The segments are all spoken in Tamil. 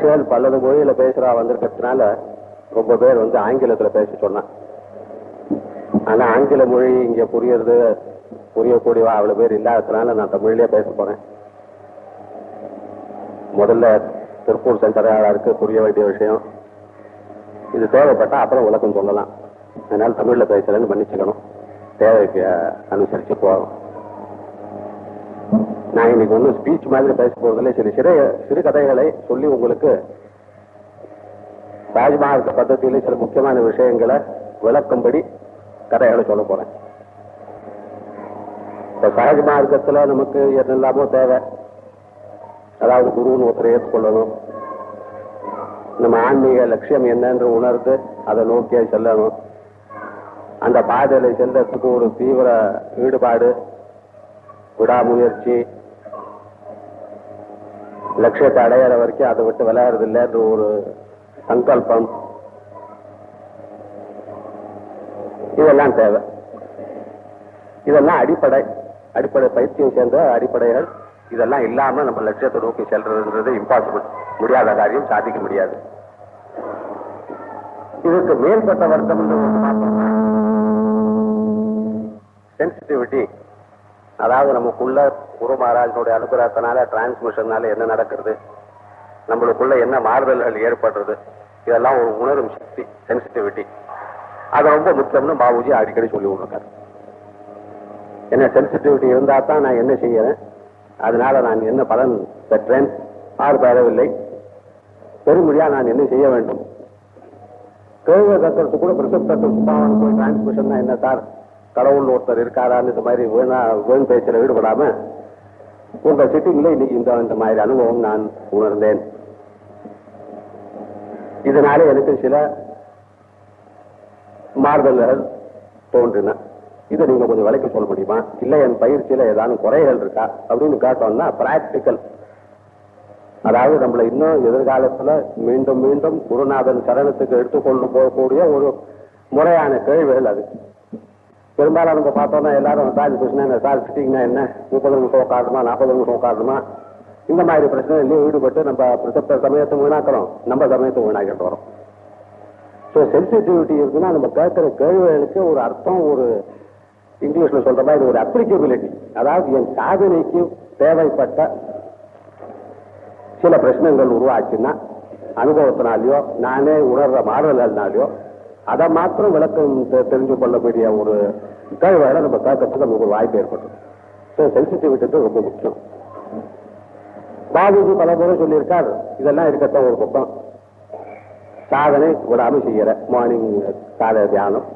நமக்கு பல்லது மொழியில பேசுறா வந்திருக்கிறதுனால ரொம்ப பேர் வந்து ஆங்கிலத்துல பேச சொன்னான். ஆனா ஆங்கில மொழி இங்க புரியறது புரியக்கூடியவா அவ்வளவு பேர் இல்லாததுனால நான் தமிழ்லயே பேச போறேன். முதல்ல திருப்பூர் சென்டராளருக்கு புரிய வேண்டிய விஷயம். இது தேவைப்பட்டா அப்புறம் விளக்கம் சொல்லலாம். அதனால தமிழ்ல பேசுறேன்னு மன்னிச்சுக்கணும். தேவைக்கு அனுசரிச்சு போகும் நான் இன்னைக்கு ஒன்றும் ஸ்பீச் மாதிரி பேச போறதில்லை சிறு சிறு சிறு கதைகளை சொல்லி உங்களுக்கு தாஜ்மஹால் பద్ధதியில சில முக்கியமான விஷயங்களை விளக்கும்படி கதைகளை சொல்ல போறேன். இப்ப சகஜ மார்க்கத்துல நமக்கு என்னெல்லாமோ தேவை. அதாவது குருன்னு ஒருத்தரை ஏற்றுக்கொள்ளணும். நம்ம ஆன்மீக லட்சியம் என்னன்னு உணர்ந்து அதை நோக்கியே செல்லணும். அந்த பாதையில செல்றதுக்கு ஒரு தீவிர ஈடுபாடு விடாமுயற்சி லட்சியத்தை அடையிற வரைக்கும் அதை விட்டு விளையாடுறது இல்லைன்ற ஒரு சங்கல்பம். இதெல்லாம் தேவை. இதெல்லாம் அடிப்படை. அடிப்படை பயிற்சியும் சேர்ந்த அடிப்படைகள். இதெல்லாம் இல்லாம நம்ம லட்சியத்தை நோக்கி செல்றதுன்றது இம்பாசிபிள் முடியாத காரியம் சாதிக்க முடியாது. இதுக்கு மேம்பட்ட வருத்தம் சென்சிட்டிவிட்டி அதாவது நமக்குள்ள குரு மகாராஜனுடைய அனுகிரகத்தினால டிரான்ஸ்மிஷன்னால என்ன நடக்கிறது? நம்மளுக்குள்ள என்ன மாறுதல்கள் ஏற்படுறது? இதெல்லாம் ஒரு உணரும் சக்தி சென்சிட்டிவிட்டி அது ரொம்ப முக்கியம்னு பாபுஜி அடிக்கடி சொல்லி கொடுக்காரு என்ன சென்சிட்டிவிட்டி இருந்தா தான் நான் என்ன செய்யறேன்? அதனால நான் என்ன பலன் பெற்றேன்? ஆறு பெறவில்லை பெருமொழியா நான் என்ன செய்ய வேண்டும்? கேள்வி கத்துறது கூட பிரசப்தத்துவ சுபாவன் போய் டிரான்ஸ்மிஷன் என்ன சார்? கடவுள் ஒருத்தர் இருக்காரான்னு இந்த மாதிரி வீணா வீண் பேச்சில் ஈடுபடாம உங்கள் சிட்டிங்கில் இன்னைக்கு இந்த இந்த மாதிரி அனுபவம் நான் உணர்ந்தேன். இதனால எனக்கு சில மாறுதல்கள் தோன்றின. இதை நீங்க கொஞ்சம் விலைக்கு சொல்ல முடியுமா? இல்லை என் பயிற்சியில ஏதாவது குறைகள் இருக்கா? அப்படின்னு கேட்டோம்னா பிராக்டிக்கல் அதாவது நம்மள இன்னும் எதிர்காலத்துல மீண்டும் மீண்டும் குருநாதன் சரணத்துக்கு எடுத்துக்கொண்டு போகக்கூடிய ஒரு முறையான கேள்விகள் அது. பெரும்பாலும் நம்ம பார்த்தோம்னா எல்லாரும் சார்ஜ் பிரச்சனை என்ன சார் சிட்டிங்னா என்ன? முப்பது நிமிஷம் உட்காரணுமா நாற்பது நிமிஷம் உட்காரணுமா? இந்த மாதிரி பிரச்சனைகளையும் ஈடுபட்டு நம்ம பிரசப்த சமயத்தை வீணாக்கிறோம். நம்ம சமயத்தை வீணாக்கிட்டு வரோம். ஸோ சென்சிட்டிவிட்டி இருக்குன்னா நம்ம கேட்குற கேள்விகளுக்கு ஒரு அர்த்தம் ஒரு இங்கிலீஷில் சொல்கிற மாதிரி ஒரு அப்ளிகபிலிட்டி அதாவது என் சாதனைக்கு தேவைப்பட்ட சில பிரச்சனைகள் உருவாச்சுன்னா அனுபவத்தினாலேயோ நானே உணர்ற மாறுதல்னாலேயோ அதை மாத்திரம் விளக்கம் தெரிஞ்சு கொள்ளக்கூடிய ஒரு கேள்விகளை நம்ம தாக்கத்துக்கு நமக்கு ஒரு வாய்ப்பு ஏற்படும் ஸோ சென்சிட்டிவிட்டி ரொம்ப முக்கியம். பாபுஜி பல முறை சொல்லியிருக்கார் இதெல்லாம் இருக்கட்டும் ஒரு பக்கம். சாதனை விடாம செய்யற மார்னிங் uh, காலை தியானம்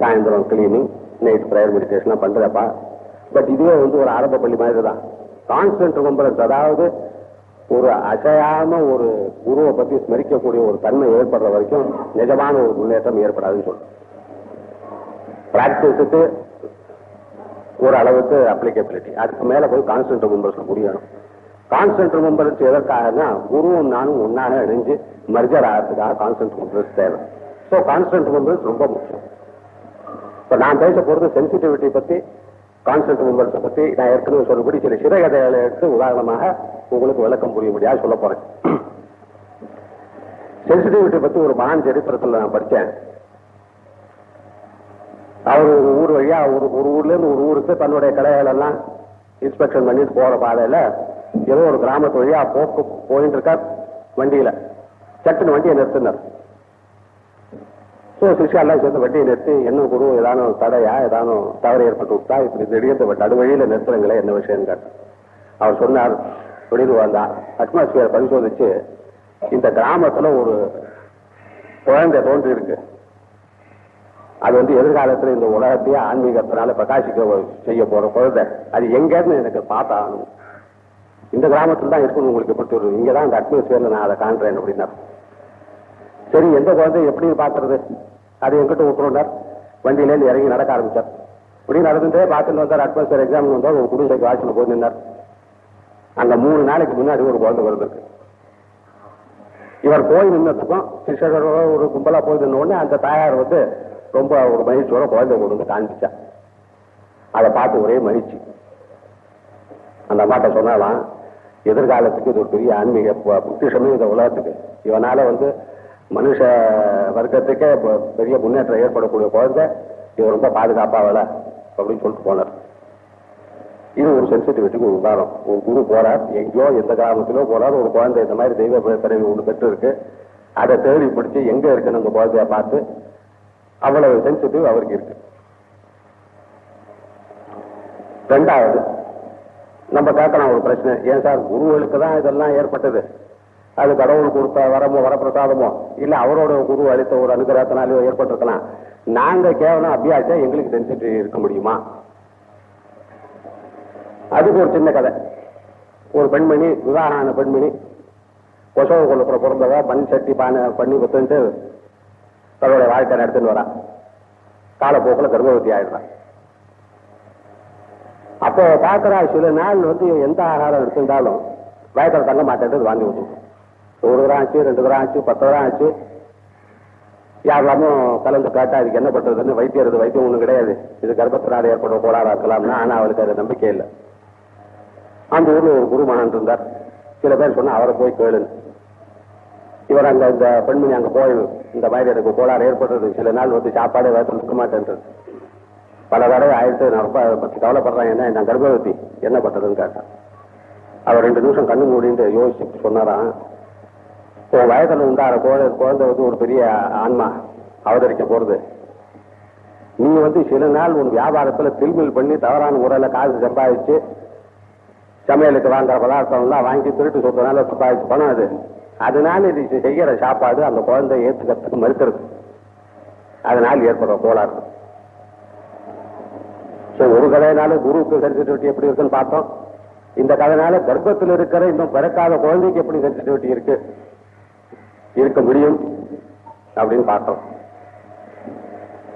சாயந்தரம் கிளீனிங் நைட் ப்ரேயர் மெடிடேஷன்லாம் பண்றப்பா. பட் இதுவே வந்து ஒரு ஆரம்ப பள்ளி மாதிரி தான் கான்ஸ்டன்ட் ரிமம்பரன்ஸ் அதாவது ஒரு அசையாம ஒரு குருவை பத்தி ஸ்மரிக்கக்கூடிய ஒரு தன்மை ஏற்படுற வரைக்கும் நிஜமான ஒரு முன்னேற்றம் ஏற்படாதுன்னு சொல்றேன் பிராக்டிஸுக்கு ஒரு அளவுக்கு அப்ளிகபிலிட்டி அதுக்கு மேல போய் கான்ஸ்டன்ட் மெம்பர்ஸ் முடியணும். கான்ஸ்டன்ட் மெம்பர்ஸ் எதற்காகனா குருவும் நானும் ஒன்னாக இணைஞ்சு மர்ஜர் ஆகிறதுக்காக கான்ஸ்டன்ட் மெம்பர்ஸ் தேவை. ஸோ கான்ஸ்டன்ட் ரிமம்பரன்ஸ் ரொம்ப முக்கியம். இப்ப நான் பேச போறது சென்சிட்டிவிட்டி பத்தி கான்சென்ட் மெம்பர்ஸை பத்தி. நான் ஏற்கனவே சொல்லபடி சில சிறகதைகளை எடுத்து உதாரணமாக உங்களுக்கு விளக்கம் புரியும்படியாக சொல்ல போறேன். சென்சிட்டிவிட்டி பத்தி ஒரு மகான் சரித்திரத்தில் நான் படித்தேன் அவர் ஒரு ஊர் வழியா ஒரு ஒரு ஊர்ல இருந்து ஒரு ஊருக்கு தன்னுடைய கடைகள் எல்லாம் இன்ஸ்பெக்ஷன் பண்ணிட்டு போற பாதையில ஏதோ ஒரு கிராமத்து வழியா போக்கு போயிட்டு இருக்கார் வண்டியில. சட்டுன்னு வண்டியை நிறுத்தினார். ஸோ சிஷாலாம் சேர்ந்து வண்டியை நிறுத்தி என்ன குரு ஏதானும் தடையா ஏதானும் தவறு ஏற்பட்டு விட்டா இப்படி திடீர்னு அது வழியில நிறுத்துறங்களே என்ன விஷயம்னு கேட்டார். அவர் சொன்னார் அப்படின்னு அந்த அட்மாஸ்பியர் பரிசோதிச்சு இந்த கிராமத்துல ஒரு குழந்தை தோன்றி இருக்கு அது வந்து எதிர்காலத்தில் இந்த உலகத்தையே ஆன்மீகத்தினால பிரகாசிக்க செய்ய போற குழந்தை. அது எங்கன்னு எனக்கு பார்த்தாகணும் இந்த கிராமத்தில் தான் இருக்குன்னு உங்களுக்கு எப்படி தெரியும்? இங்க தான் இந்த அட்மாஸ்பியர்ல நான் அதை காண்றேன் அப்படின்னா சரி எந்த குழந்தை எப்படி பாக்குறது அது எங்கிட்ட விட்டுருந்தார் வண்டியிலேருந்து இறங்கி நடக்க ஆரம்பிச்சார். இப்படி நடந்துட்டே பார்த்துட்டு வந்தார். அட்மாஸ்பியர் எக்ஸாம் வந்தார் ஒரு குடிசைக்கு வாட்சியில் போய் நின்றார் அங்க மூணு நாளைக்கு முன்னாடி ஒரு குழந்தை பிறந்திருக்கு. இவர் போய் நின்றதுக்கும் சிஷர்களோட ஒரு கும்பலா போய் நின்ன உடனே அந்த தாயார் வந்து ரொம்ப ஒரு மகிழ்ச்சியோட குழந்தை கொண்டு வந்து காண்பிச்சா அதை பார்த்து ஒரே மகிழ்ச்சி. அந்த அம்மாட்ட சொன்னாலாம் எதிர்காலத்துக்கு இது ஒரு பெரிய ஆன்மீக பு- பொக்கிஷமே இந்த உலகத்துக்கு. இவனால வந்து மனுஷ வர்க்கத்துக்கே பெரிய முன்னேற்றம் ஏற்படக்கூடிய குழந்தை இவன் ரொம்ப பாதுகாப்பாகல அப்படின்னு சொல்லிட்டு போனார். இது ஒரு சென்சிட்டிவிட்டிக்கு ஒரு உதாரணம். ஒரு குரு போறார் எங்கேயோ எந்த கிராமத்திலோ போறார் ஒரு குழந்தை இந்த மாதிரி தெய்வ பிறவி ஒன்று பெற்று இருக்கு அதை தேடி பிடிச்சி எங்க இருக்குன்னு அந்த குழந்தைய பார்த்து அவ்வளவு சென்சிட்டிவ் அவருக்கு இருக்கு. ரெண்டாவது நம்ம கேட்கலாம் ஒரு பிரச்சனை. ஏன் சார் குருவுகளுக்கு தான் இதெல்லாம் ஏற்பட்டது? அது கடவுள் கொடுத்த வரமோ வரப்பிரசாதமோ இல்ல அவரோட குரு அளித்த ஒரு அனுகிரகத்தினாலேயோ ஏற்பட்டிருக்கலாம். நாங்க கேவலம் அபியாசம் எங்களுக்கு சென்சிட்டிவ் இருக்க முடியுமா? அதுக்கு ஒரு சின்ன கதை. ஒரு பெண்மணி விவாகரான பெண்மணி கொசவ கொள்ளப்புற பிறந்தவ பன் சட்டி பானை பண்ணி வித்துட்டு தன்னோட வாழ்க்கை நடத்தின்னு வரான். காலப்போக்கில் கர்ப்பவதி ஆயிடுறான். அப்போ பார்க்கறா சில நாள் வந்து எந்த ஆகாரம் எடுத்திருந்தாலும் வயத்தில் தங்க மாட்டேன்றது வாங்கி விட்டுருக்கும் ஒரு கிராம் ஆச்சு ரெண்டு கிராம் ஆச்சு பத்து கிராம் ஆச்சு. யாரெல்லாமும் கலந்து காட்டா அதுக்கு என்ன பண்றதுன்னு வைத்தியம் வைத்தியம் ஒன்றும் கிடையாது. இது கர்ப்பத்தினால் ஏற்படுற கோளாறா இருக்கலாம்னா ஆனா அவளுக்கு அது நம்பிக்கை இல்லை. அந்த ஊர்ல ஒரு குருமகன் இருந்தார். சில பேர் சொன்னா அவரை போய் கேளுன்னு. இவர் அங்க இந்த பெண்மணி அங்க போய் இந்த மாதிரி எனக்கு கோளாறு ஏற்படுறது சில நாள் வந்து சாப்பாடே வயத்தில் இருக்க மாட்டேன்றது. பல தடவை ஆயிடுத்து நான் ரொம்ப பற்றி கவலைப்படுறேன். என்ன நான் கர்ப்பவதி? என்ன பண்றதுன்னு கேட்டேன் அவர் ரெண்டு நிமிஷம் கண்ணு மூடிட்டு யோசிச்சு சொன்னாராம் உன் வயதில் உண்டார குழந்தை குழந்தை வந்து ஒரு பெரிய ஆன்மா அவதரிக்க போறது. நீ வந்து சில நாள் உன் வியாபாரத்தில் திருமில் பண்ணி தவறான முறையில் காசு சம்பாதிச்சு சமையலுக்கு வாங்குற பதார்த்தம் எல்லாம் வாங்கி திருட்டு சொல்றதுனால சம்பாதிச்சு பணம் அது. அதனால இது செய்கிற சாப்பாடு அந்த குழந்தை ஏற்றுக்கிறதுக்கு மறுக்கிறது. அதனால் ஏற்படுற கோளாறு. ஸோ ஒரு கதையினால குருவுக்கு சென்சிட்டிவிட்டி எப்படி இருக்குன்னு பார்த்தோம். இந்த கதைனால கர்ப்பத்தில் இருக்கிற இன்னும் பிறக்காத குழந்தைக்கு எப்படி சென்சிட்டிவிட்டி இருக்கு? இருக்க முடியும் அப்படின்னு பார்த்தோம்.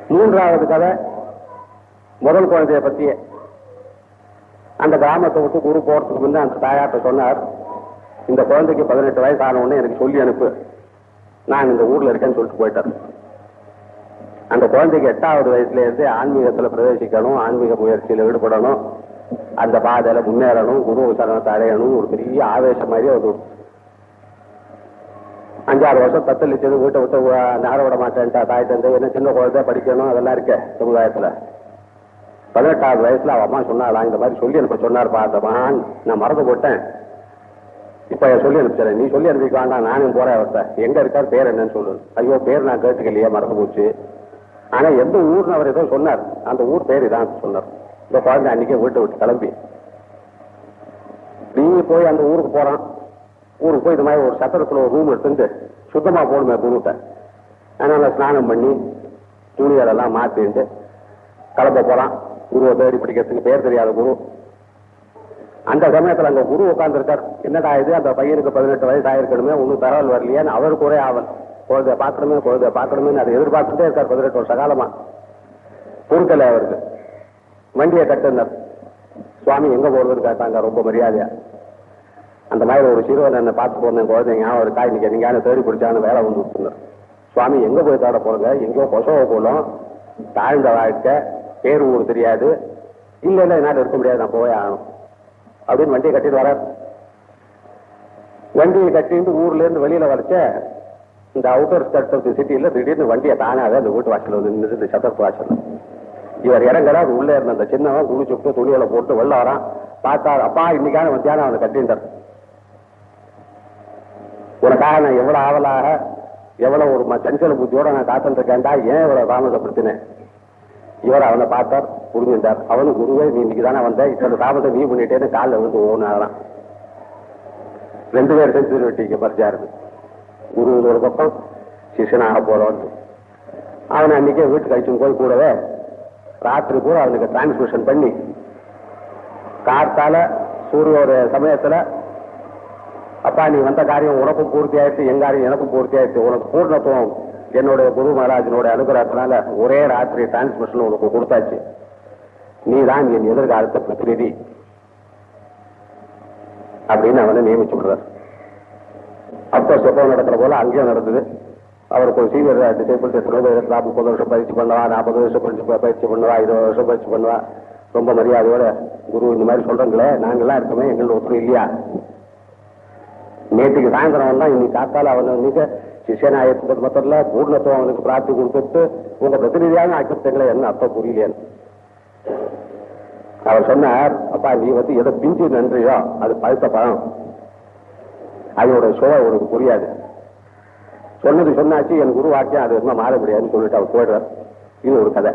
மூன்றாவது கதை முதல் குழந்தைய பத்தியே. அந்த கிராமத்தை விட்டு குரு போறதுக்கு முன்னே அந்த தாயார்ட்ட சொன்னார் இந்த குழந்தைக்கு பதினெட்டு வயசு ஆன உடனே எனக்கு சொல்லி அனுப்பு. நான் இந்த ஊர்ல இருக்கேன்னு சொல்லிட்டு போயிட்டார். அந்த குழந்தைக்கு எட்டாவது வயசுல இருந்து ஆன்மீகத்துல பிரவேசிக்கணும் ஆன்மீக முயற்சியில ஈடுபடணும். அந்த பாதையில முன்னேறணும் குரு சரணத்தை அடையணும் ஒரு பெரிய ஆவேசம் மாதிரி ஒரு அஞ்சாறு வருஷம் தத்தளிச்சது வீட்டை விட்டு நேர விட மாட்டேன்ட்டா தாய் தந்தை என்ன சின்ன குழந்தை படிக்கணும் அதெல்லாம் இருக்க சமுதாயத்துல. பதினெட்டாவது வயசுல அவ அம்மா சொன்னாளா இந்த மாதிரி சொல்லி அனுப்ப சொன்னார் பார்த்தமான் நான் மறந்து போட்டேன். இப்ப சொல்லி அனுப்பிச்சிடறேன் நீ சொல்லி அனுப்பிக்க வேண்டாம். நானும் போறேன் அவர்கிட்ட. எங்க இருக்கார்? பேர் என்னன்னு சொல்லு. ஐயோ பேர் நான் கேட்டுக்கலையே மறந்து போச்சு. ஆனா எந்த ஊர்னு அவர் ஏதோ சொன்னார். அந்த ஊர் பேர் இதான் சொன்னார். இந்த குழந்தை அன்னைக்கே வீட்டை விட்டு கிளம்பி. நீ போய் அந்த ஊருக்கு போறான். ஊருக்கு போய் இந்த மாதிரி ஒரு சத்திரத்துல ஒரு ரூம் எடுத்துட்டு சுத்தமா போடுமே குருட்ட. அதனால ஸ்நானம் பண்ணி துணிகளெல்லாம் மாத்திட்டு கிளம்ப போறான். குருவை தேடி பிடிக்கிறதுக்கு பேர் தெரியாத குரு. அந்த சமயத்தில் அங்க குரு உட்காந்துருக்கார் என்னடா இது? அந்த பையனுக்கு பதினெட்டு வயசு ஆயிருக்கணுமே ஒன்றும் தகவல் வரலையான்னு அவர் ஒரே ஆவல் குழந்தைய பார்க்கணுமே குழந்தைய பார்க்கணுமே அதை எதிர்பார்த்துட்டே இருக்கார் பதினெட்டு வருஷ காலமா. பொறுக்கல அவருக்கு. வண்டியை கட்டுனார் சுவாமி எங்க போறதுன்னு கேட்டாங்க ரொம்ப மரியாதையா. அந்த மாதிரி ஒரு சிறுவன் என்ன பார்த்து போனேன் குழந்தைங்க ஞாபகம் இருக்கா? நீங்க எங்கேயாவது தேடி பிடிச்சான்னு வேலை வந்து விட்டுருந்தார் சுவாமி எங்க போய் தேட போறங்க? எங்கேயோ கொசவ போலும் தாழ்ந்த வாழ்க்கை பேர் ஊர் தெரியாது. இல்லை இல்லை என்னால் இருக்க முடியாது நான் போய் ஆகணும். அப்படின்னு வண்டியை கட்டிட்டு வரார். வண்டியை கட்டிட்டு ஊர்ல இருந்து வெளியில வரைச்ச இந்த அவுட்டர் ஸ்கர்ட் ஆஃப் தி சிட்டியில திடீர்னு வண்டியை தானாக அந்த வீட்டு வாசல் வந்து நின்று இந்த வாசல் இவர் இறங்குறார் உள்ளே இருந்த அந்த சின்னவன் குளிச்சுட்டு துணிகளை போட்டு வெளில வரான். பார்த்தா அப்பா இன்னைக்கான மத்தியானம் அவனை கட்டின்றார். உனக்காக நான் எவ்வளவு ஆவலாக எவ்வளவு ஒரு ம- சஞ்சல புத்தியோட நான் காத்துட்டு இருக்கேன்டா ஏன் இவ்வளவு தாமதப்படுத்தினேன் இவர் அவனை பார்த்தார். புரிஞ்சுட்டார் அவனு குருவே நீ இன்னைக்கு தானே வந்த இத்தனை தாமதம் நீ பண்ணிட்டேன்னு காலில் வந்து ஓனாதான் ரெண்டு பேர் செஞ்சு வெட்டிக்க இருக்கு குரு ஒரு பக்கம் சிஷனாக போறவன் அவனை அன்னைக்கே வீட்டுக்கு அழிச்சும் போய் கூடவே ராத்திரி பூரா அவனுக்கு டிரான்ஸ்மிஷன் பண்ணி கார்த்தால சூரியோட சமயத்துல அப்பா நீ வந்த காரியம் உனக்கும் பூர்த்தி ஆயிடுச்சு என் காரியம் எனக்கும் பூர்த்தி ஆயிடுச்சு. உனக்கு பூர்ணத்துவம் என்னுடைய குரு மகாராஜனோட அனுகிரகத்தினால ஒரே ராத்திரி டிரான்ஸ்மிஷன் உனக்கு கொடுத்தாச்சு. நீ தான் என் எதிர்காலத்தை பிரதிநிதி. அப்படின்னு அவனை நியமிச்சு விடுறார். அப்போ சொப்பம் நடக்கிற போல அங்கேயும் நடந்தது. அவருக்கு ஒரு சீனியர் டிசேபிள் எத்தனை முப்பது வருஷம் பயிற்சி பண்ணவா நாற்பது வருஷம் பயிற்சி பயிற்சி பண்ணுவா இருபது வருஷம் பயிற்சி பண்ணுவா? ரொம்ப மரியாதையோட குரு இந்த மாதிரி சொல்றீங்களே நாங்கெல்லாம் இருக்கோமே எங்களோட ஒருத்தர் இல்லையா? நேற்றுக்கு சாயந்தரம் தான் இன்னைக்கு காத்தால அவனை நீங்க சிஷியனாயத்துக்கு மொத்தத்துல பூர்ணத்துவம் அவனுக்கு பிரார்த்தி கொடுத்துட்டு உங்க பிரதிநிதியாக ஆக்கிட்டீங்களே என்ன அர்த்தம் புரியலையான்னு. அவர் சொன்னார் அப்பா நீ வந்து எதை பிஞ்சு நன்றியோ அது பழுத்த பழம். அதோட சுவை உனக்கு புரியாது. சொன்னது சொன்னாச்சு என் குரு வாக்கியம் அது என்ன மாற முடியாதுன்னு சொல்லிட்டு அவர் போயிடுறார். இது ஒரு கதை.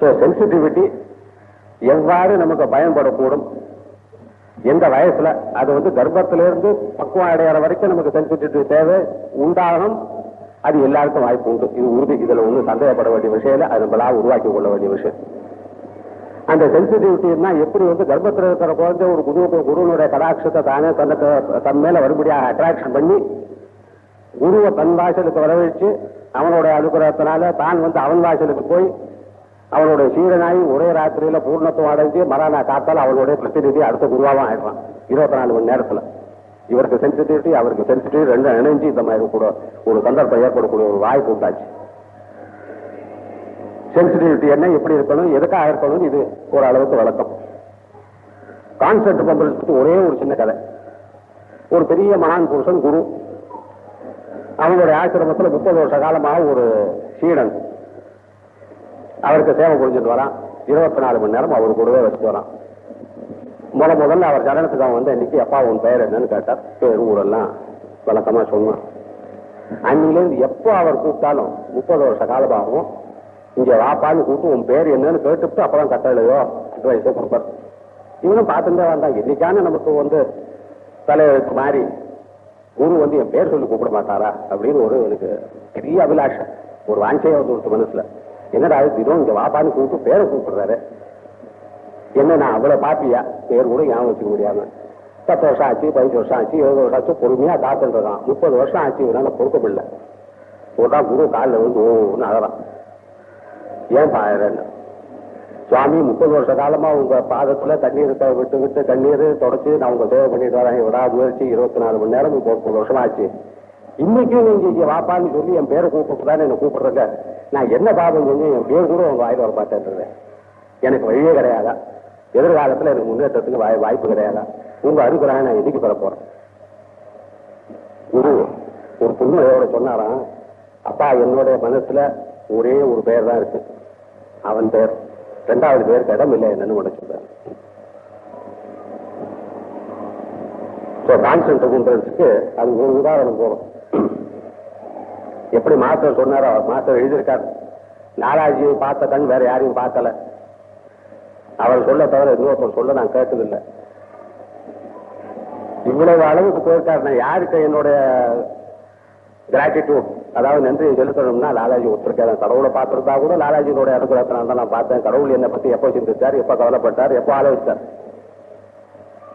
ஸோ சென்சிட்டிவிட்டி எவ்வாறு நமக்கு பயன்படக்கூடும்? எந்த வயசுல? அது வந்து கர்ப்பத்திலிருந்து பக்குவம் அடையிற வரைக்கும் நமக்கு சென்சிட்டிவிட்டி தேவை. உண்டாகணும் அது எல்லாருக்கும் வாய்ப்பு உண்டு. இது உறுதி. இதுல ஒன்றும் சந்தேகப்பட வேண்டிய விஷயம் இல்லை. அது நம்மளா உருவாக்கி கொள்ள வேண்டிய விஷயம். அந்த சென்சிட்டிவிட்டின்னா எப்படி வந்து கர்ப்பத்தில் இருக்கிற குழந்தை ஒரு குரு குருவனுடைய கடாட்சத்தை தானே தனக்கு தன் மேல வரும்படியாக அட்ராக்ஷன் பண்ணி குருவை தன் வாசலுக்கு வரவழைச்சு அவனோட அனுகிரகத்தினால தான் வந்து அவன் வாசலுக்கு போய் அவனுடைய சீரனாய் ஒரே ராத்திரியில பூர்ணத்துவம் அடைஞ்சு மறானா காத்தால் அவனுடைய பிரதிநிதி அடுத்த குருவாவும் ஆயிடுறான். இருபத்தி நாலு மணி நேரத்துல. இவருக்கு சென்சிட்டிவிட்டி அவருக்கு சென்சிட்டிவிட்டி ரெண்டும் இணைஞ்சு இந்த மாதிரி கூட ஒரு சந்தர்ப்பம் ஏற்படக்கூடிய ஒரு வாய்ப்பு உண்டாச்சு. சென்சிட்டிவிட்டி என்ன எப்படி இருக்கணும் எதுக்காக இருக்கணும் இது ஒரு அளவுக்கு வழக்கம் கான்செப்ட் பண்றதுக்கு ஒரே ஒரு சின்ன கதை. ஒரு பெரிய மகான் புருஷன் குரு. அவங்களுடைய ஆசிரமத்தில் முப்பது வருஷ காலமாக ஒரு சீடன். அவருக்கு சேவை புரிஞ்சுட்டு வரான். இருபத்தி நாலு மணி நேரம் அவர் கூடவே வச்சுட்டு வரான். முத முதல்ல அவர் சரணத்துக்கு அவன் வந்து இன்னைக்கு அப்பா உன் பெயர் என்னன்னு கேட்டார். பேர் ஊரெல்லாம் வழக்கமாக சொன்னான். அன்னிலேருந்து எப்போ அவர் கூப்பிட்டாலும் முப்பது வருஷ காலமாகவும் இங்க வாப்பான்னு கூப்பிட்டு உன் பேர் என்னன்னு கேட்டுவிட்டு அப்பதான் கட்டளையோ? அட்வைஸோ கொடுப்பார். இவனும் பார்த்துட்டே வந்தான். என்னைக்கான நமக்கு வந்து தலையெழுத்து மாறி குரு வந்து என் பேர் சொல்லி கூப்பிட மாட்டாரா? அப்படின்னு ஒரு எனக்கு பெரிய அபிலாஷம் ஒரு வாஞ்சையை வந்து ஒரு மனசுல. என்னடா இது தினம் இங்க வாப்பான்னு கூப்பிட்டு பேரை கூப்பிடுறாரு. என்ன நான் அவ்வளவு பாப்பியா? பேர் கூட ஞாபகம் வச்சுக்க முடியாம. பத்து வருஷம் ஆச்சு பதினஞ்சு வருஷம் ஆச்சு எழுபது வருஷம் ஆச்சு பொறுமையா காத்துருக்கான் முப்பது வருஷம் ஆச்சு இவனால பொறுக்க முடியல ஒரு குரு காலில் வந்து ஓன்னு அழறான். ஏன் பாயறேன்னு சுவாமி முப்பது வருஷ காலமா உங்க பாதத்துல தண்ணீர் த- விட்டு விட்டு தண்ணீர் தொடச்சு நான் உங்க சேவை பண்ணிட்டு வரேன். விடா முயற்சி இருபத்தி நாலு மணி நேரம் இப்போ முப்பது வருஷம் ஆச்சு இன்னைக்கும் நீங்க இங்க வாப்பான்னு சொல்லி என் பேரை கூப்பிட்டுதான் என்ன கூப்பிடுறங்க? நான் என்ன பாதம் செஞ்சு என் பேர் கூட உங்க வாயில வர மாட்டேன் எனக்கு வழியே கிடையாதா? எதிர்காலத்துல எனக்கு முன்னேற்றத்துக்கு வாய் வாய்ப்பு கிடையாதா? உங்க அனுகிரகம் நான் எதுக்கு பெற போறேன். குரு ஒரு புண்ணியோட சொன்னாராம். அப்பா என்னுடைய மனசுல ஒரே ஒரு பெயர் தான் இருக்கு. அவன் பேர் ரெண்டாவது பேருக்கு இடம் இல்லை என்னன்னு கூட ஸோ ஸோ கான்சென்ட்ரேஷனுக்கு அது ஒரு உதாரணம் போகும் எப்படி மாஸ்டர் சொன்னாரோ மாஸ்டர் எழுதியிருக்கார். நாலாஜியை பார்த்த கண் வேற யாரையும் பார்க்கல. அவர் சொல்ல தவிர இன்னொருத்தர் சொல்ல நான் கேட்டதில்லை. இவ்வளவு அளவுக்கு போயிருக்காரு நான் யாருக்கு என்னுடைய கிராட்டிடியூட் அதாவது நன்றியை செலுத்தணும்னா லாலாஜி ஒத்துருக்காரு கடவுளை பார்த்திருந்தா கூட லாலாஜியோட அனுகிரகத்தினால தான் நான் பார்த்தேன். கடவுள் என்னை பத்தி எப்போ சிந்திச்சார் எப்போ கவலைப்பட்டார் எப்போ ஆலோசித்தார்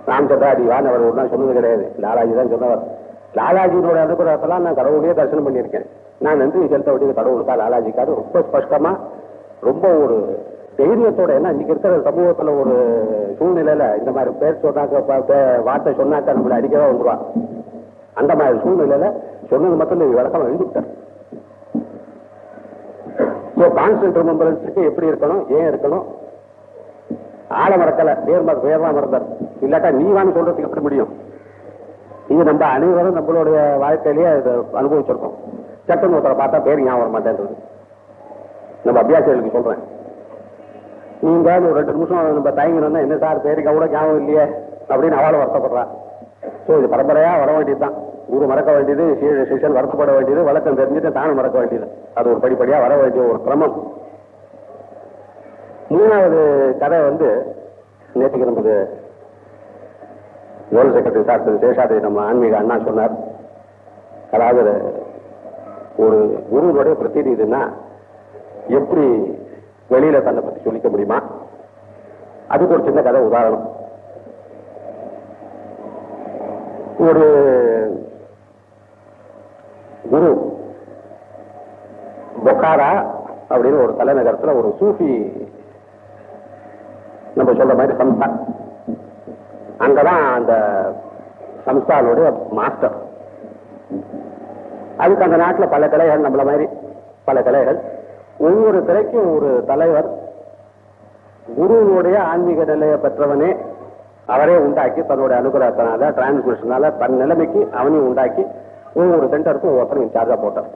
ராமச்சந்திராடி வான் அவர் ஒரு நாள் சொன்னது கிடையாது. லாலாஜி தான் சொன்னவர். லாலாஜியினுடைய அனுகிரகத்தெல்லாம் நான் கடவுளையே தரிசனம் பண்ணியிருக்கேன். நான் நன்றி செலுத்த வேண்டியது கடவுளுக்கா லாலாஜிக்காரு ரொம்ப ஸ்பஷ்டமா ரொம்ப ஒரு தைரியத்தோட ஏன்னா இன்னைக்கு இருக்கிற சமூகத்துல ஒரு சூழ்நிலையில இந்த மாதிரி பேர் சொன்னாக்க வார்த்தை சொன்னாக்க நம்மளை அடிக்கவே வந்துருவா அந்த மாதிரி சூழ்நிலையில சொன்னது மட்டும் இல்லை, விளக்கம் எழுதிவிட்டார் ஸோ கான்ஸ்டன்ட் ரிமம்பரன்ஸுக்கு எப்படி இருக்கணும் ஏன் இருக்கணும்? ஆழ மறக்கல பேர் மற மறந்தார். இல்லாட்டா நீ வான்னு சொல்றதுக்கு எப்படி முடியும்? இது நம்ம அனைவரும் நம்மளுடைய வாழ்க்கையிலேயே அனுபவிச்சிருக்கோம். சட்டம் ஒருத்தரை பார்த்தா பேர் ஞாபகம் வர மாட்டேன்றது நம்ம அபியாசிகளுக்கு சொல்றேன். நீங்க ஒரு ரெண்டு நிமிஷம் நம்ம தயங்கினோம்னா என்ன சார் பேருக்கு கூட ஞாபகம் இல்லையே? அப்படின்னு அவளும் வருத்தப்படுறா. ஸோ இது பரம்பரையா வர வேண்டியதுதான். குரு மறக்க வேண்டியது சிஷன் வருத்தப்பட வேண்டியது வழக்கம் தெரிஞ்சுட்டு தானும் மறக்க வேண்டியது. அது ஒரு படிப்படியா வர வேண்டிய ஒரு கிரமம். மூணாவது கதை வந்து நேற்றுக்கு நமது ஜோல் செக்ரட்டரி சார் சேஷாதி நம்ம ஆன்மீக அண்ணா சொன்னார். அதாவது ஒரு குருவனுடைய பிரத்தீதி இதுன்னா எப்படி வெளியில தன்னை பத்தி சொல்லிக்க முடியுமா? அதுக்கு ஒரு சின்ன கதை உதாரணம். ஒரு குரு. பொக்காரா அப்படின்னு ஒரு தலைநகரத்துல ஒரு சூஃபி நம்ம சொல்ற மாதிரி சம்சா அங்கதான் அந்த சம்ஸ்தானுடைய மாஸ்டர். அதுக்கு அந்த நாட்டில் பல கலைகள் நம்மள மாதிரி பல கலைகள் ஒவ்வொரு கிளைக்கும் ஒரு தலைவர். குருவினுடைய ஆன்மீக நிலையை பெற்றவனே அவரே உண்டாக்கி தன்னுடைய அனுகிரகத்தினால டிரான்ஸ்மிஷனால தன் நிலைமைக்கு அவனையும் உண்டாக்கி ஒவ்வொரு சென்டருக்கும் ஒவ்வொருத்தரும் இன்சார்ஜா போட்டார்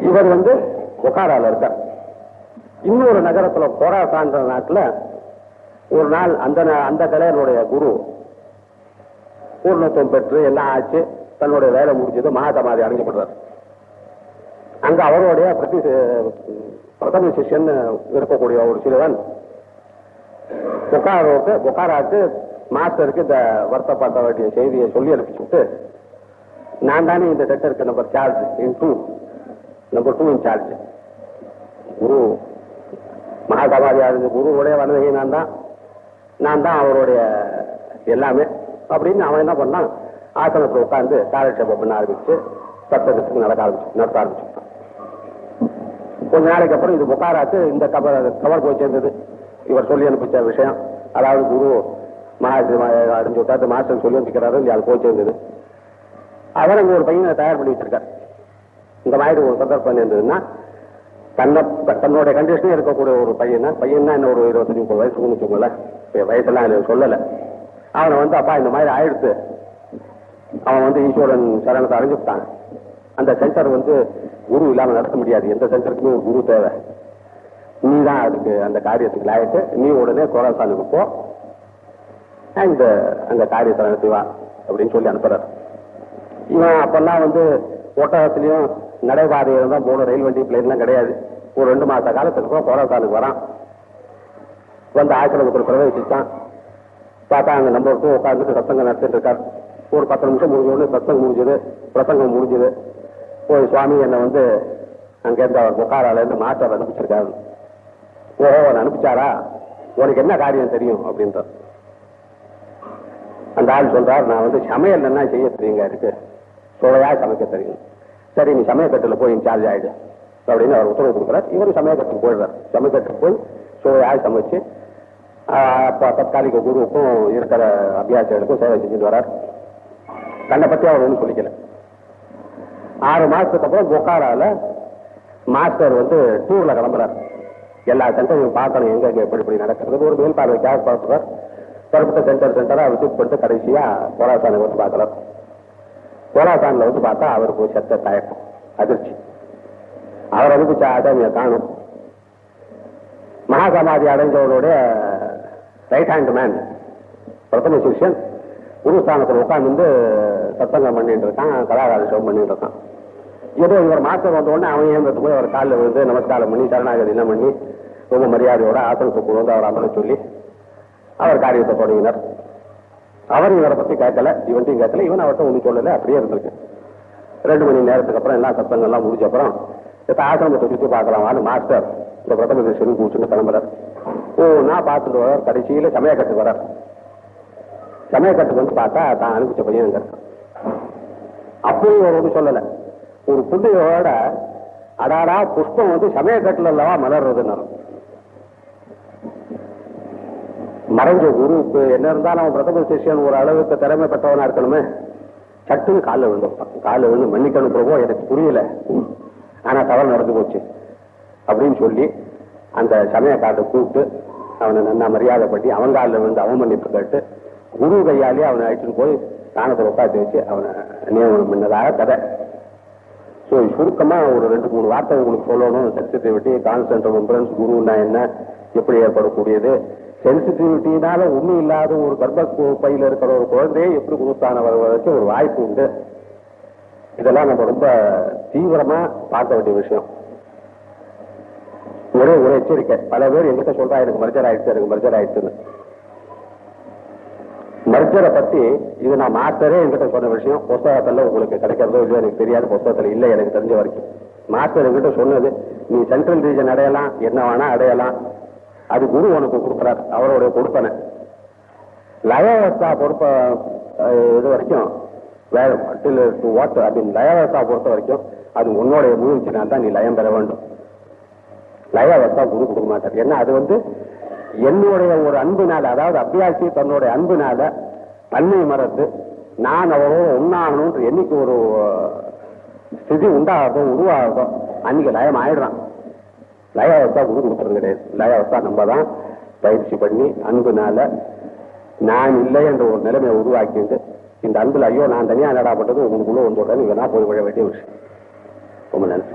இவர் வந்து ஒகாரால இருக்கார். இன்னொரு நகரத்துல கோராசான்ற நாட்டில் ஒரு நாள் அந்த ந- அந்த கலையனுடைய குரு பூர்ணத்துவம் பெற்று எல்லாம் ஆச்சு தன்னுடைய வேலை முடிஞ்சது மகாசமாதி அடைஞ்சப்படுறார் அங்க அவருடைய பிரதி பிரதம சிஷ்யன் இருக்கக்கூடிய ஒரு சிறுவன் பொக்காரோக்கு பொக்காராக்கு மாஸ்டருக்கு இந்த வருத்தப்பட்ட வேண்டிய செய்தியை சொல்லி அனுப்பிச்சுட்டு நான் தானே இந்த டெட்டருக்கு number charge in two number two in charge குரு மகாசமாதி அடைஞ்ச குருவுடைய வனதகை நான் தான் நான் தான் அவருடைய எல்லாமே அப்படின்னு அவன் என்ன பண்ணான்? ஆசனத்தில் உட்காந்து காலட்சேபம் பண்ண ஆரம்பிச்சு சட்டத்துக்கு நடக்க ஆரம்பிச்சு நடத்த ஆரம்பிச்சுட்டான். கொஞ்ச நாளைக்கு அப்புறம் இது புகாராக்கு இந்த கவர் கவர் போய் சேர்ந்தது. இவர் சொல்லி அனுப்பிச்ச விஷயம். அதாவது குரு மகா அடைஞ்சு விட்டாரு மாஸ்டர் சொல்லி வச்சுக்கிறாரு இல்லையா அது போய் சேர்ந்தது. அவர் அங்க ஒரு பையனை தயார் பண்ணி வச்சிருக்கார். இந்த மாதிரி ஒரு சந்தர்ப்பம் இருந்ததுன்னா தன்னை தன்னுடைய கண்டிஷனே இருக்கக்கூடிய ஒரு பையன் பையன் என்ன ஒரு இருபத்தஞ்சு முப்பது வயசுக்கு வச்சுக்கோங்களேன். இப்ப வயசெல்லாம் எனக்கு சொல்லலை. அவனை வந்து அப்பா இந்த மாதிரி ஆயிடுத்து. அவன் வந்து ஈஸ்வரன் சரணத்தை அடைஞ்சுட்டான் அந்த சென்டர் வந்து குரு இல்லாமல் நடத்த முடியாது. எந்த சென்டருக்குமே ஒரு குரு தேவை. நீ தான் அதுக்கு அந்த காரியத்துக்கு லாயக்கு. நீ உடனே கோராசானுக்கு போ. இந்த அந்த காரியத்தை நடத்தி அப்படின்னு சொல்லி அனுப்புறாரு. இவன் அப்பெல்லாம் வந்து ஒட்டகத்திலையும் நடைபாதையில தான் போன ரயில் வண்டி பிளேன்லாம் கிடையாது. ஒரு ரெண்டு மாச காலத்துக்கு அப்புறம் கோராசானுக்கு வரான். வந்து ஆசிரமத்தில் பிரவேசித்தான் பார்த்தா அங்க நம்ம ஒருத்தர் உட்காந்துட்டு சத்தங்கம் நடத்திட்டு இருக்கார். ஒரு பத்து நிமிஷம் முடிஞ்ச உடனே சத்தங்கம் முடிஞ்சது. பிரசங்கம் முடிஞ்சது. போய் சுவாமி என்னை வந்து அங்கேருந்து அவர் புகாராலேருந்து மாஸ்டர் அனுப்பிச்சிருக்காரு. ஓஹோ அவன் அனுப்பிச்சாரா? உனக்கு என்ன காரியம் தெரியும்? அப்படின்ற அந்த ஆள் சொல்றார் நான் வந்து சமையல் என்ன செய்ய தெரியுங்க இருக்கு சுவையா சமைக்க தெரியும். சரி நீ சமயக்கட்டில் போய் இன்சார்ஜ் ஆயிடு அப்படின்னு அவர் உத்தரவு கொடுக்குறார். இவரும் சமயக்கட்டுக்கு போயிடுறார். சமயக்கட்டுக்கு போய் சுவையா சமைச்சு அப்போ தற்காலிக குருவுக்கும் இருக்கிற அபியாசிகளுக்கும் சேவை செஞ்சுட்டு வரார் தன்னை பற்றி அவர் ஒன்றும் சொல்லிக்கல. ஆறு மாதத்துக்கு அப்புறம் பொக்காராவில் மாஸ்டர் வந்து டூரில் கிளம்புறார். எல்லா சென்டரையும் பார்க்கணும் எங்க எப்படி எப்படி நடக்கிறது. ஒரு மேல் பார்வைக்காக பார்க்குறார். கருப்பட்ட சென்டர் சென்டரா விசிட் பண்ணிட்டு கடைசியா கோலாசானை வந்து பார்க்கலாம். கோலாசான்ல வந்து பார்த்தா அவருக்கு ஒரு செத்த தயக்கம் அதிர்ச்சி. அவர் அனுப்பிச்ச அகாமியை காணும்? மகாசமாதி அடைஞ்சவருடைய ரைட் ஹேண்ட் மேன் பிரதம சிஷியன் குருஸ்தானத்தில் உட்கார்ந்து சத்தங்கம் பண்ணிட்டு இருக்கான் கலாகார ஷோ பண்ணிட்டு இருக்கான். ஏதோ இவர் மாற்றம் வந்த உடனே அவன் ஏந்திரத்து போய் அவர் காலில் விழுந்து நமஸ்காரம் பண்ணி சரணாகதி என்ன பண்ணி ரொம்ப மரியாதையோட ஆசனத்தை வந்து அவர் அமர சொல்லி அவர் காரியத்தை தொடங்கினார் அவர் இவரை பத்தி கேட்கல இவன்ட்டையும் கேட்கல இவன் அவர்கிட்ட ஒன்றும் சொல்லல அப்படியே இருந்திருக்கு. ரெண்டு மணி நேரத்துக்கு அப்புறம் எல்லா சத்தங்கள்லாம் முடிஞ்ச அப்புறம் இப்ப ஆசிரமத்தை சுற்றி பார்க்கலாமான்னு மாஸ்டர் இந்த பிரதம தேசம் கூச்சுன்னு கிளம்புறார். ஓ நான் பார்த்துட்டு வர கடைசியில சமயக்கட்டுக்கு வரார் சமயக்கட்டுக்கு வந்து பார்த்தா தான் அனுப்பிச்ச பையன் அங்க அப்பவும் ஒரு ஒன்றும் சொல்லலை. ஒரு புள்ளையோட அடாடா புஷ்பம் வந்து சமயக்கட்டில் அல்லவா மலர்றதுன்னு மறைஞ்ச குருவுக்கு என்ன இருந்தாலும் அவன் பிரதம சிஷியன் ஒரு அளவுக்கு திறமை பெற்றவனா இருக்கணுமே? சட்டுன்னு காலில் விழுந்துப்பான் காலில் விழுந்து மன்னிக்கணும் பிரபோ எனக்கு புரியல. ஆனா தவறு நடந்து போச்சு. அப்படின்னு சொல்லி அந்த சமயக்காட்டை கூப்பிட்டு அவனை நல்லா மரியாதை பண்ணி அவன் காலில் விழுந்து அவன் மன்னிப்பு கேட்டு குரு கையாலே அவனை அழைச்சிட்டு போய் தானத்தை உட்காந்து வச்சு அவனை நியமனம் பண்ணதாக கதை. ஸோ சுருக்கமா ஒரு ரெண்டு மூணு வார்த்தை உங்களுக்கு சொல்லணும். சென்சிட்டிவிட்டி கான்ஸ்டன்ட் ரெம்பரன்ஸ் குருன்னா என்ன? எப்படி ஏற்படக்கூடியது? சென்சிட்டிவிட்டினால ஒண்ணு இல்லாத ஒரு கர்ப்ப கு- இருக்கிற ஒரு குழந்தையை எப்படி குருஸ்தானம் வருவதற்கு ஒரு வாய்ப்பு உண்டு. இதெல்லாம் நம்ம ரொம்ப தீவிரமா பார்க்க வேண்டிய விஷயம். ஒரே ஒரு எச்சரிக்கை. பல பேர் எங்கிட்ட சொல்றா எனக்கு மர்ஜர் ஆயிடுச்சு எனக்கு மர்ஜர் ஆயிடுச்சுன்னு. மர்ஜரை பத்தி இது நான் மாஸ்டரே என்கிட்ட சொன்ன விஷயம். புஸ்தகத்துல உங்களுக்கு கிடைக்கிறதோ இல்லையோ எனக்கு தெரியாது. புஸ்தகத்துல இல்லை எனக்கு தெரிஞ்ச வரைக்கும். மாஸ்டர் என்கிட்ட சொன்னது நீ சென்ட்ரல் ரீஜன் அடையலாம். என்ன வேணா அடையலாம். அது குரு உனக்கு கொடுக்குறார். அவருடைய கொடுப்பனை லயவஸ்தா பொறுப்ப இது வரைக்கும் வாட் அப்படின்னு லயவஸ்தா பொறுத்த வரைக்கும் அது உன்னுடைய முயற்சினால் தான் நீ லயம் பெற வேண்டும். லயவஸ்தா குரு கொடுக்க மாட்டார். ஏன்னா அது வந்து என்னுடைய ஒரு அன்பினால அதாவது அபியாசி தன்னுடைய அன்பினால தன்மை மறந்து நான் அவரோ உண்ணாகணும்ன்ற என்னைக்கு ஒரு ஸ்திதி உண்டாகிறதோ உருவாகிறதோ அன்னைக்கு லயம் ஆயிடுறான். லயாவத்தா குரு கொடுத்துறது கிடையாது. லயாவத்தா நம்ம தான் பயிற்சி பண்ணி அன்புனால நான் இல்லை என்ற ஒரு நிலைமையை உருவாக்கிட்டு இந்த அன்புல ஐயோ நான் தனியாக நடாப்பட்டது உங்களுக்குள்ள வந்து உடனே வேணா போய் விழ வேண்டிய விஷயம். ரொம்ப நன்றி.